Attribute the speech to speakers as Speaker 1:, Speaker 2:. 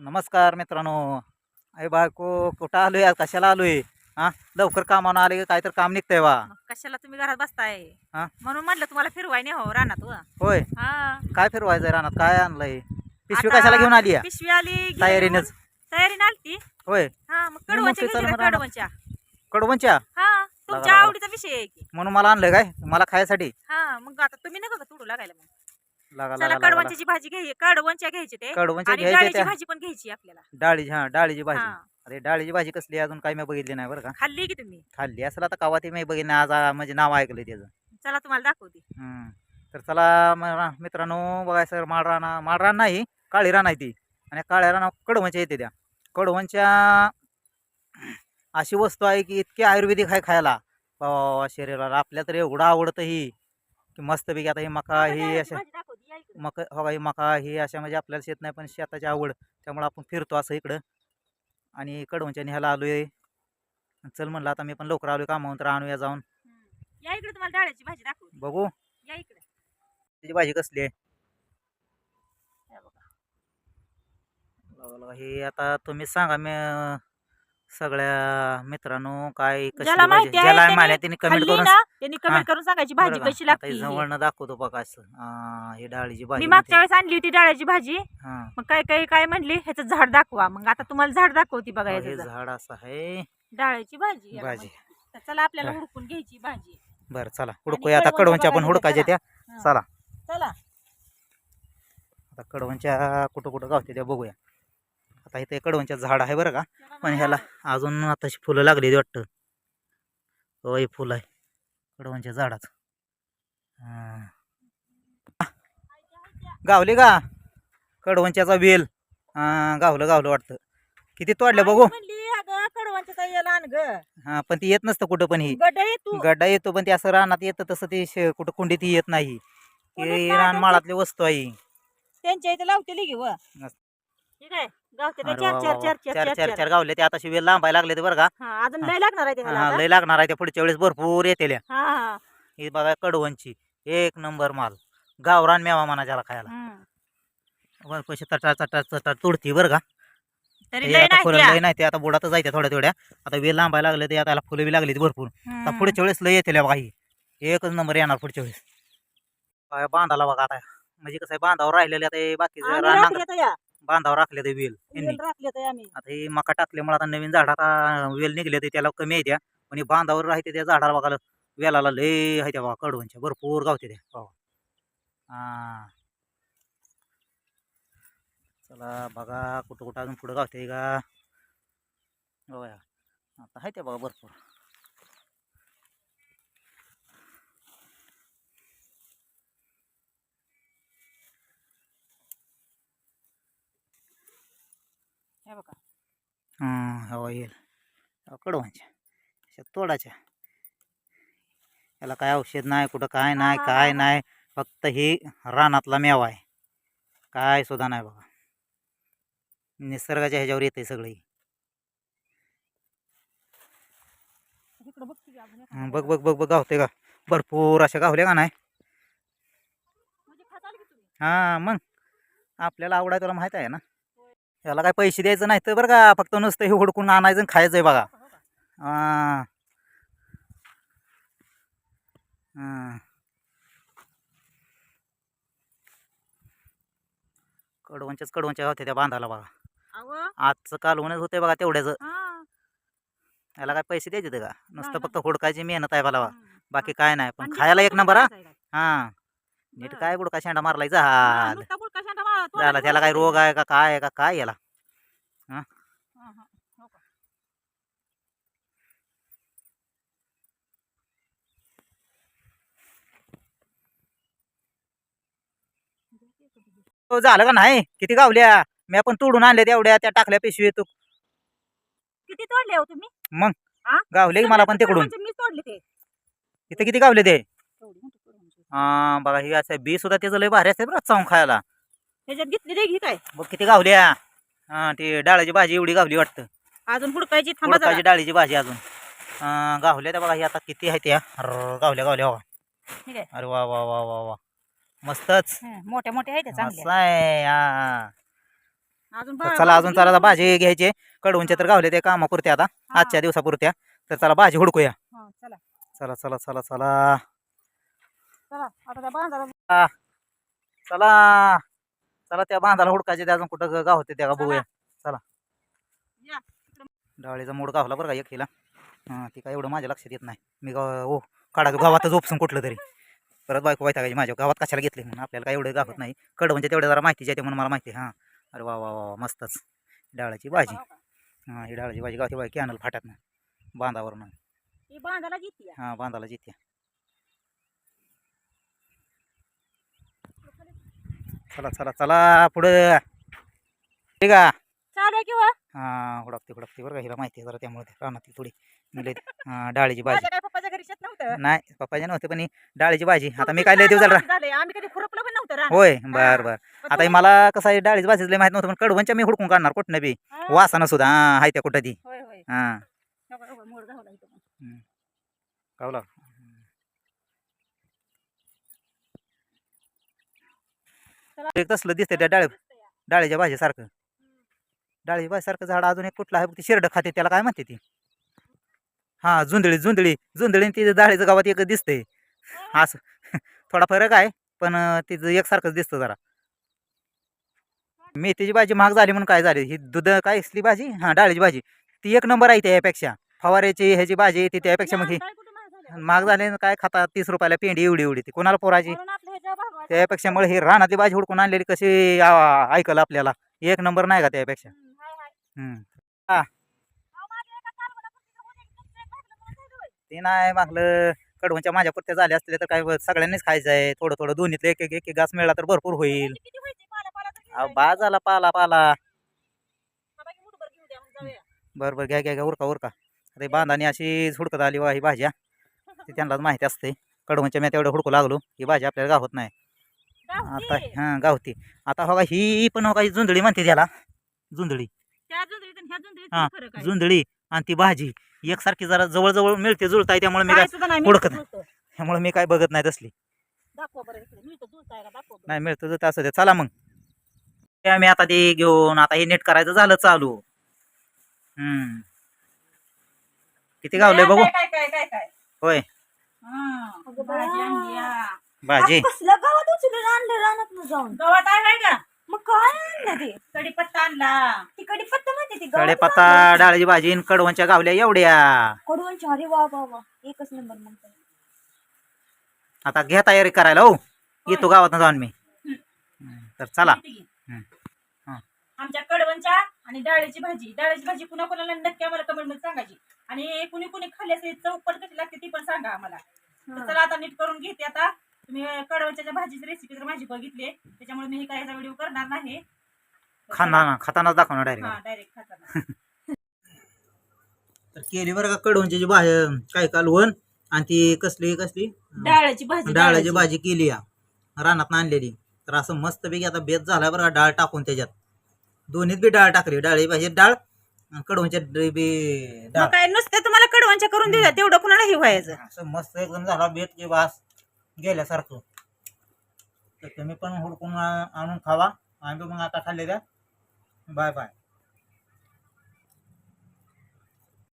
Speaker 1: नमस्कार मित्रांनो. अरे बायको कुठं आलोय? आज कशाला आलोय? हा? लवकर कामानं आले काय तर काम निघतंय वा
Speaker 2: मग कशाला तुम्ही घरात बसताय?
Speaker 1: हा?
Speaker 2: म्हणून म्हटलं तुम्हाला फिरवाय नाही हो रानात व.
Speaker 1: होय?
Speaker 2: हा.
Speaker 1: काय फिरवायचंय रानात? काय आणलंय? पिशवी
Speaker 2: आता
Speaker 1: कशाला घेऊन आली या?
Speaker 2: पिशवी आली घेऊन.
Speaker 1: तयारीनंच.
Speaker 2: तयारीने आलती.
Speaker 1: होय?
Speaker 2: हा मग कडवंच्या
Speaker 1: ते चला
Speaker 2: घेतली
Speaker 1: मग रानात.
Speaker 2: कडवंच्या
Speaker 1: कडवंच्या
Speaker 2: हा तुमच्या
Speaker 1: लागा.
Speaker 2: आवडीचा विषय आहे की.
Speaker 1: म्हणून मला आणलंय काय? मला खायसाठी.
Speaker 2: हा मग आता तुम्ही नका का तुडू लागायला मग?
Speaker 1: लागा
Speaker 2: चला
Speaker 1: लागा लागा
Speaker 2: कडवंच्याची भाजी घ्यायची कडवंच्या घ्यायची ते
Speaker 1: कडवंच्या
Speaker 2: आणि
Speaker 1: घ्यायच्या
Speaker 2: डाळीची
Speaker 1: त्या?
Speaker 2: भाजी पण घ्यायची आपल्याला.
Speaker 1: डाळीची हा डाळीची भाजी.
Speaker 2: हा.
Speaker 1: अरे डाळीची भाजी कसली आहे अजून? काय मी बघितली नाही बरं का.
Speaker 2: खाल्ली की तुम्ही?
Speaker 1: खाल्ली असेल आता कवा ते मी बघितली आज आ- म्हणजे नाव ऐकलंय त्याचं.
Speaker 2: चला तुम्हाला दाखवते.
Speaker 1: हम्म. तर चला म- मित्रांनो बघाय सर माळराना माळरान नाही काळी रान आहे ती. आणि काळ्या राना कडवंच्या येते त्या. कडवंच्या अशी वस्तू आहे की इतकी आयुर्वेदिक आहे खायला. शरीराला. आपल्या तर एवढं आवडतं ही. की मस्तपैकी आता ही मका ही अशा
Speaker 2: भाजी इकडं.
Speaker 1: मका हो ही मका ही अशा म्हणजे आपल्याला शेत नाही पण शेताची आवड त्यामुळे आपण फिरतो असं इकडं. आणि कडवंच्या ह्याला आलोय. चल म्हणलं आता मी पण लवकर आलोय कामावून तर आणूया जाऊन.
Speaker 2: या इकडे तुम्हाला डाळ्याची भाजी दाखवते.
Speaker 1: बघू.
Speaker 2: या इकडे.
Speaker 1: त्याची भाजी कसली आहे?
Speaker 2: हे
Speaker 1: आता तुम्ही सांगा मी सगळ्या मित्रांनो काय कसली
Speaker 2: ज्याला
Speaker 1: भाजी
Speaker 2: माहिती आहे
Speaker 1: ज्याला माहिती त्यांनी कमेंट
Speaker 2: खाल्ली
Speaker 1: करून
Speaker 2: ना त्यांनी
Speaker 1: हा.
Speaker 2: कमेंट करून सांगायची भाजी
Speaker 1: बरं का?
Speaker 2: कशी
Speaker 1: आता
Speaker 2: लागते
Speaker 1: हे
Speaker 2: ही.
Speaker 1: जवळनं दाखवतो बघा असं हा, हे डाळीची भाजी
Speaker 2: मी
Speaker 1: म्हणते.
Speaker 2: मागच्या वेळेस आणली होती डाळ्याची भाजी
Speaker 1: हा
Speaker 2: मग काय काय काय म्हणली ह्याचं झाड दाखवा मग आता तुम्हाला झाड दाखवती बघा
Speaker 1: हे
Speaker 2: याचं झाड.
Speaker 1: झाड असं आहे
Speaker 2: डाळ्याची भाजी याला
Speaker 1: भाजी.
Speaker 2: म्हणतात. तर चला आपल्याला. हुडकून घ्यायची भाजी
Speaker 1: बरं चला हुडकूया आता
Speaker 2: कडवंच्या
Speaker 1: कडवंच्या पण
Speaker 2: बघायच्या
Speaker 1: हुडकायच्या त्या
Speaker 2: हा.
Speaker 1: चला
Speaker 2: चला
Speaker 1: आता कडवंच्या कुठं कुठं गावते त्या बघूया आता इथे कडवंच्या झाड आहे बरं का. पण ह्याला अजून आताशी फुलं लागली वाटतं. हो हे फुलं आहे कडवंच्या झाडाचं. गावले का? कडवंच्याचा वेल. हा गावलं गावलं वाटतं. किती तोडलं बघू. हा पण ती येत नसतं कुठं पण ही.
Speaker 2: गड्डा
Speaker 1: येतो पण ते असं रानात येतं तसं ते कुठं कुंडीत येत नाही. रान माळातली वस्तू आहे.
Speaker 2: त्यांच्या इथे लावते. ठीक आहे? गावते ते
Speaker 1: अरे
Speaker 2: चार
Speaker 1: वा
Speaker 2: चार
Speaker 1: वा
Speaker 2: चार
Speaker 1: वा.
Speaker 2: चार
Speaker 1: चार
Speaker 2: चार
Speaker 1: चार चार. गावले ते. आता वेल लांबायला लागले ते बरं का.
Speaker 2: हा अजून लय लागणार आहे ते ह्याला
Speaker 1: हा,
Speaker 2: आता.
Speaker 1: लय लागणार आहे पुढच्या वेळेस भरपूर येतेल्या
Speaker 2: हा हा.
Speaker 1: ही बघा कडवंची. एक नंबर माल. गावरान मेवा म्हणा ज्याला खायला.
Speaker 2: हम्म.
Speaker 1: वर पैसे तटा तटा तटा तुडती बरं का.
Speaker 2: तरी
Speaker 1: ते
Speaker 2: लय
Speaker 1: आता
Speaker 2: नाही
Speaker 1: फुलं
Speaker 2: त्या.
Speaker 1: लय नाही ते. आता बुडात जायच्या थोड्या थोड्या. आता वेल लांबायला लागले ते. आता याला फुलं बी लागली भरपूर. आता
Speaker 2: हम्म.
Speaker 1: पुढच्या वेळेस लय येतेल्या बघा ही. एकच नंबर येणार पुढच्या वेळेस. काय बांधाला बघा आता. म्हणजे कसं आहे बांधावर राहिलेले आता हे बाकीचं
Speaker 2: आम्ही
Speaker 1: रान
Speaker 2: राखले तर या.
Speaker 1: बांधावर राखले ते वेल
Speaker 2: राखले आम्ही.
Speaker 1: आता हे मका टाकल्यामुळे आता नवीन झाड आता वेल निघले ते त्याला कमी आहे त्या. पण हे बांधावर राहते त्या झाडाला बघायला वेलाला लय आहे त्या कडवणच्या भरपूर गावते त्या. हा चला बघा कुठं कुठं अजून पुढं गावते का? बघा आता आहे त्या बघा भरपूर.
Speaker 2: हे बघा.
Speaker 1: हां हवा येईल. कडवांच्या. अशा तोडाच्या. याला काय औषध नाही कुठं काय नाही काय. नाही. फक्त हे रानातला मेवा आहे. काय सुद्धा नाही बघा. निसर्गाच्या ह्याच्यावर येते सगळी
Speaker 2: बघ
Speaker 1: बघ बघ बघ गावते का? भरपूर अशा गावल्या का नाही?
Speaker 2: म्हणजे
Speaker 1: हां मग. आपल्याला आवडाय तुला माहीत आहे ना? याला काय पैसे द्यायचं नाही तर बरं का फक्त नुसतं हे हुडकून आणायचं आणि खायचं आहे बघा.
Speaker 2: हो?
Speaker 1: हां. हां कडवंच्याच कडवंच्या होत्या त्या बांधाला बघा. आजचं कालवणच होते बघा तेवढ्याचं.
Speaker 2: हा.
Speaker 1: याला काय पैसे द्यायचे ते का? नुसतं. फक्त हुडकायची मेहनत आहे मला. बाकी काय नाही पण खायला एक नंबर हा? हां. नीट. काय बुडका शेंडा मारलाय
Speaker 2: हा,
Speaker 1: झालं त्याला
Speaker 2: बुडका
Speaker 1: रोग आहे का काय आहे का काय याला?
Speaker 2: हा, हा. हो
Speaker 1: झालं का नाही? किती गावल्या? मी आपण तोडून आणल्या तेवढ्या त्या टाकल्या पिशवी तू.
Speaker 2: किती तोडले हो तुम्ही?
Speaker 1: गावले की मला पण तिकडून.
Speaker 2: कडवंचे मीच तोडले ते.
Speaker 1: इथे किती गावले ते. हा बघा हे असं बी सुद्धा त्याचं लय भारी असते बरं चावून खायला.
Speaker 2: ह्याच्यात घेतली रे घे काय.
Speaker 1: बघ किती गावल्या. हा ती डाळीची भाजी एवढी गावली वाटतं.
Speaker 2: अजून हुडकायची थांबा जरा.
Speaker 1: हुडकाची डाळीची भाजी अजून. हा, गावल्या त्या बघा ही आता किती आहे त्या. अर्र, गावल्या गावल्या
Speaker 2: ठीक आहे.
Speaker 1: अरे वा वा वा वा वा. मस्तच.
Speaker 2: हं, मोठ्या मोठ्या आहेत त्या
Speaker 1: असं
Speaker 2: चांगल्या
Speaker 1: आहे हा
Speaker 2: अजून
Speaker 1: तर
Speaker 2: बा-
Speaker 1: चला अजून चला आता
Speaker 2: भाजी
Speaker 1: घ्यायचे. कडवूनचे तर गावले ते कामापुरते आता.
Speaker 2: हा.
Speaker 1: आजच्या दिवसापुरत्या. तर चला भाजी हुडकूया.
Speaker 2: हा, चला.
Speaker 1: चला चला चला चला.
Speaker 2: चला आता त्या बांधाला
Speaker 1: चला. चला त्या बांधाला हुडकायचे ते अजून कुठं गाव होते त्या बघूया.
Speaker 2: या.
Speaker 1: डाळीचा मूड गावला बरं का एक हिला. हां ती काय एवढं माझ्या लक्षात येत नाही. मी गाव ओ काढा गावातच उपसून कुठलं तरी. परत बायको वैतागायची माझ्या गावात कशाला घेतली म्हणून आपल्याला काय एवढं गावात नाही. कड म्हणजे तेवढं जरा माहिती येते म्हणून मला माहिती आहे. हां. अरे वा वा वा मस्तच. डाळाची भाजी. हां ही डाळाची भाजी गावती बाई कॅनल फाटत ना
Speaker 2: बांधाला जिती
Speaker 1: हां बांधाला जिथे चला चला चला पुढं. ठीक आहे.
Speaker 2: चालू आहे किंवा?
Speaker 1: हां हुडकते हुडकते बरं का हिला माहिती आहे जरा त्यामुळे. ते रानातली थोडी मिळेल हां डाळीची भाजी.
Speaker 2: माझ्या काय पप्पाच्या घरी शेत नव्हतं?
Speaker 1: नाही पप्पाजी नव्हते पण ही डाळीची भाजी. आता मी काय लय दिवस झाला
Speaker 2: झाले आम्ही कधी खुरपलं पण नव्हतं रानात.
Speaker 1: होय बर बर.
Speaker 2: पण
Speaker 1: आता हे मला कसं आहे डाळीची भाजी लय माहीत नव्हतं पण कडवणच्या मी हुडकून काढणार कुठनं बी.
Speaker 2: हा,
Speaker 1: वासानं सुद्धा हां हाय त्या कुठं ती.
Speaker 2: होय होय.
Speaker 1: हां.
Speaker 2: नको, नको, इथं.
Speaker 1: कळलं
Speaker 2: चला.
Speaker 1: एक तसलं दिसतंय त्या डाळी डाळीच्या भाजीसारखं. डाळीच्या भाजीसारखं झाड अजून एक कुठलं आहे बघ, ती शिरड खाते त्याला काय म्हणते ती? हां जुंदळी जुंदळी जुंदळी ती डाळीचं गावात एक दिसतंय. असं. थोडा फरक आहे पण तिचं एकसारखंच दिसतं जरा. मेथीची भाजी महाग झाली म्हणून काय झाली? ही दूध काय असली भाजी? हां डाळीची भाजी. ती एक नंबर आहे त्यापेक्षा. फवाऱ्याची ह्याची भाजी ती त्यापेक्षा मग ही
Speaker 2: महाग झालं?
Speaker 1: काय खाता तीस रुपयाला पेंडी एवढी एवढी. ती कोणाला पोराची
Speaker 2: म्हणून आपलं ह्याच्यावर भागवायचं.
Speaker 1: त्यापेक्षा मला ही रानातली भाजी हुडकून आणलेली कशी ऐकलं आपल्याला? एक नंबर नाही का त्यापेक्षा?
Speaker 2: हम्म, होय?
Speaker 1: ते नाही मागलं कडवणच्या माझ्या पुरत्या झाल्या असतील तर काय सगळ्यांनीच खायचं आहे. थोडं थोडं दोन्हीतलं एक एक एक घास मिळाला तर भरपूर होईल. बाजाला पाला पाला.
Speaker 2: मग.
Speaker 1: बरं बरं घ्या घ्या घ्या उरका उरका. ही बांधानी अशी हुडकत आली वा ही भाज्या. ती त्यांनाच माहिती असते. कडवणच्या मी तेवढं हुडकू लागलो. ही भाजी आपल्याला गावत नाही. आता. हां गावती आता हो का ही पण हो का ही म्हणते त्याला जुंदळी
Speaker 2: त्या जुंदरीत आणि ह्या जुंदरीत
Speaker 1: हा,
Speaker 2: फरक आहे?
Speaker 1: आणि ती भाजी एकसारखी जरा जवळजवळ मिळते जुळताय त्यामुळे मी काय
Speaker 2: काय सुद्धा नाही,
Speaker 1: हुडकत
Speaker 2: मिळतं, जुळतं.
Speaker 1: त्यामुळे मी काय बघत नाही तसली
Speaker 2: दाखवा बरं इकडे. मिळतं, जुळतंय का? दाखवा बरं.
Speaker 1: नाही मिळतं तर असं दे चला मग ते आम्ही आता ते घेऊन आता हे नीट करायचं झालं चालू हम्म किती गावलंय बघू
Speaker 2: काय काय काय काय
Speaker 1: होय
Speaker 2: हा, भाजी आणली, हा.
Speaker 1: भाजी.
Speaker 3: कसल्या गावात उचलून आणलं रानात जाऊन?
Speaker 2: गव्हात आहे का?
Speaker 3: मग काय आणलं ते?
Speaker 2: कढीपत्ता आणला.
Speaker 3: तिकडे पत्ता माहिती ती
Speaker 1: कडेपत्ता डाळीची भाजी आणि कडवणच्या गावल्या एवढ्या.
Speaker 3: कडवून अरे वा वा वा. एकच नंबर म्हणतो
Speaker 1: आता घ्या तयारी करायला हो. येतो गावात जाऊन मी. हम्म, तर चला. हा.
Speaker 2: आमच्या कडवणच्या आणि डाळीची भाजी. डाळीची भाजी कुणा कोणाला नक्की आम्हाला कमेंटमध्ये सांगायची. आणि कुणी कुणी खाल्ली असेल चौपट कशी लागते ती पण सांगा आम्हाला. तर चला आता नीट करून घेते आता. तुम्ही कडवणच्या भाजीची रेसिपी तर माझी बघितली त्याच्यामुळे मी काही व्हिडिओ करणार नाही.
Speaker 1: खाना खातानाच दाखवणार
Speaker 2: हा
Speaker 1: डायरेक्ट
Speaker 2: डायरेक्ट खाताना.
Speaker 1: तर केली बरं का कडवणची भाजी काय कालवण? आणि ती कसली कसली?
Speaker 2: डाळीची भाजी
Speaker 1: डाळाची. भाजी केली या. रानात आणलेली. तर असं मस्त पैकी आता बेत झाला बरं का डाळ टाकून त्याच्यात. दोन्हीत बी डाळ टाकली. डाळी भाजी डाळ आणि कडवणच्या बी डाळ.
Speaker 2: काय नुसतं तुम्हाला कडवणच्या करून देऊया तेवढं कुणालाही व्हायचं.
Speaker 1: असं मस्त एकदम झाला बेत की वास गेल्यासारखं. तर तुम्ही पण हुडकून आणून खावा. आम्ही मग आता खाल्ले द्या. Bye bye.